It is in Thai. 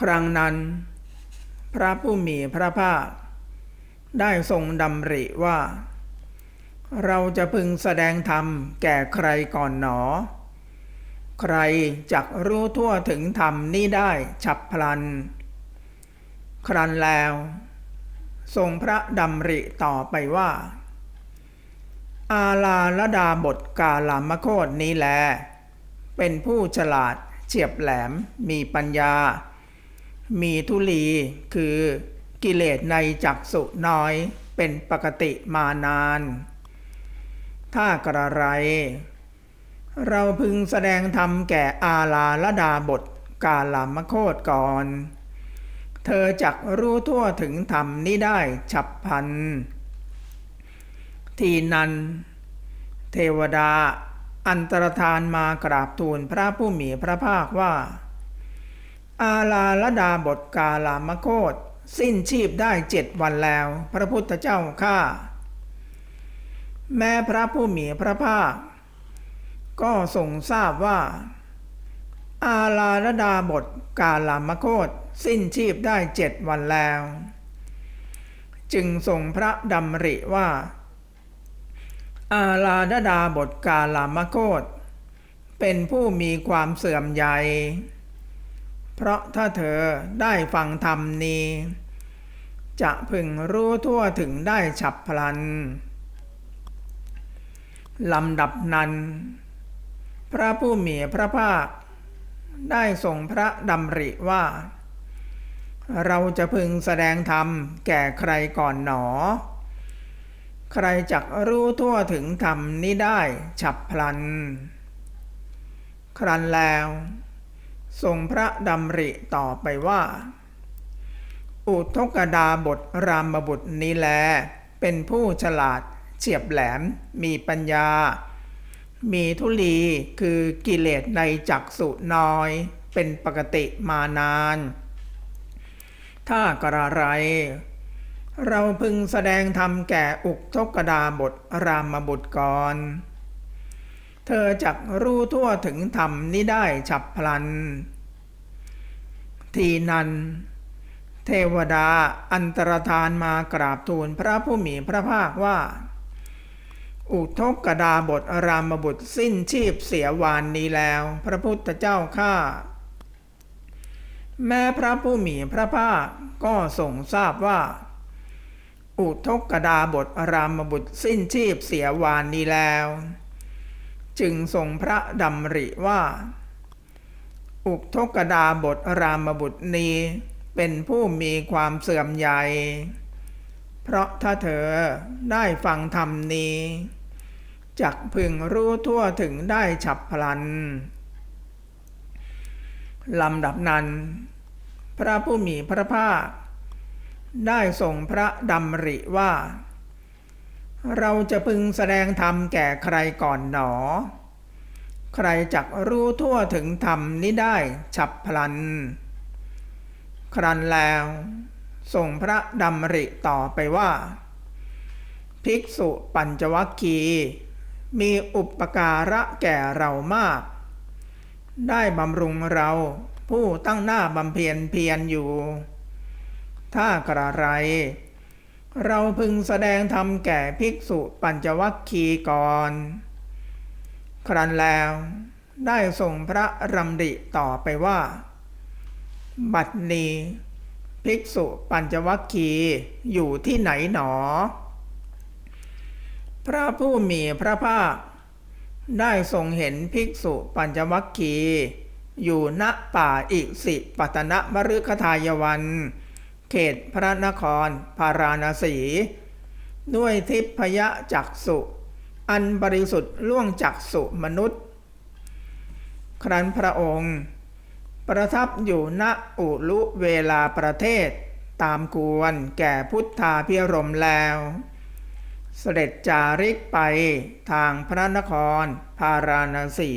ครั้งนั้น พระผู้มีพระภาค ได้ทรงดำริว่า เราจะพึงแสดงธรรมแก่ใครก่อนหนอ ใครจักรู้ทั่วถึงธรรมนี้ได้ฉับพลัน ครั้นแล้ว ทรงพระดำริต่อไปว่า อาลาลดาบทกาลามโคตนี้แล เป็นผู้ฉลาดเฉียบแหลมมีปัญญา มีทุลีคือกิเลสในจักสุน้อยเป็นปกติมานาน ถ้ากระไร เราพึงแสดงธรรมแก่อาลาลดาบทกาลามโคตก่อน เธอจักรู้ทั่วถึงธรรมนี้ได้ฉับพัน ทีนั้น เทวดาอันตรธานมากราบทูลพระผู้มีพระภาคว่า อาลาลดาบทกาลามโคตสิ้นชีพได้เจ็ดวันแล้ว พระพุทธเจ้าข้าแม้พระผู้มีพระภาค ก็ทรงทราบว่า อาลาลดาบทกาลามโคตสิ้นชีพได้เจ็ดวันแล้ว จึงทรงพระดำริว่า อาลาดดาบทกาลามโคตเป็นผู้มีความเสื่อมใหญ่ เพราะถ้าเธอได้ฟังธรรมนี้ จะพึงรู้ทั่วถึงได้ฉับพลันลำดับนั้น พระผู้มีพระภาค ได้ทรงพระดำริว่า เราจะพึงแสดงธรรมแก่ใครก่อนหนอ ใครจักรู้ทั่วถึงธรรมนี้ได้ฉับพลัน ครันแล้ว ทรงพระดำริต่อไปว่า อุทกดาบทรามบุตรนี้แล เป็นผู้ฉลาดเฉียบแหลมมีปัญญา มีทุลีคือกิเลสในจักสุน้อย เป็นปกติมานาน ถ้ากระไร เราพึงแสดงธรรมแก่อุกทกดาบทรามบุตรก่อน เธอจักรู้ทั่วถึงธรรมนี้ได้ฉับพลัน ทีนั้นเทวดาอันตรธานมากราบทูลพระผู้มีพระภาคว่า อุทกดาบทรามบุตรสิ้นชีพเสียวานนี้แล้ว พระพุทธเจ้าข้าแม้พระผู้มีพระภาคก็ทรงทราบว่า อุทกดาบทรามบุตรสิ้นชีพเสียวานนี้แล้ว จึงทรงพระดำริว่า อุกทกดาบทรามบุตรนี้ เป็นผู้มีความเสื่อมใหญ่ เพราะถ้าเธอได้ฟังธรรมนี้จักพึงรู้ทั่วถึงได้ฉับพลันลำดับนั้น พระผู้มีพระภาค ได้ทรงพระดำริว่า เราจะพึงแสดงธรรมแก่ใครก่อนหนอ ใครจักรู้ทั่วถึงธรรมนี้ได้ฉับพลัน ครันแล้วทรงพระดำริต่อไปว่า ภิกษุปัญจวัคคีย์มีอุปการะแก่เรามาก ได้บำรุงเราผู้ตั้งหน้าบำเพ็ญเพียรอยู่ ถ้ากระไร เราพึงแสดงธรรมแก่ภิกษุปัญจวัคคีย์ก่อน ครันแล้วได้ส่งพระรำดิต่อไปว่า บัดนี้ ภิกษุปัญจวัคคีย์อยู่ที่ไหนหนอ พระผู้มีพระภาค ได้ทรงเห็นภิกษุปัญจวัคคีย์อยู่ณป่าอิสิปตนะมฤคทายวันเขตพระนครพาราณสี ด้วยทิพยจักสุ อันบริสุทธิ์ล่วงจักสุมนุษย์ ครั้นพระองค์ ประทับอยู่ณอุลุเวลาประเทศ ตามกวนแก่พุทธาพิรมแล้ว เสด็จจาริกไปทางพระนครพาราณสี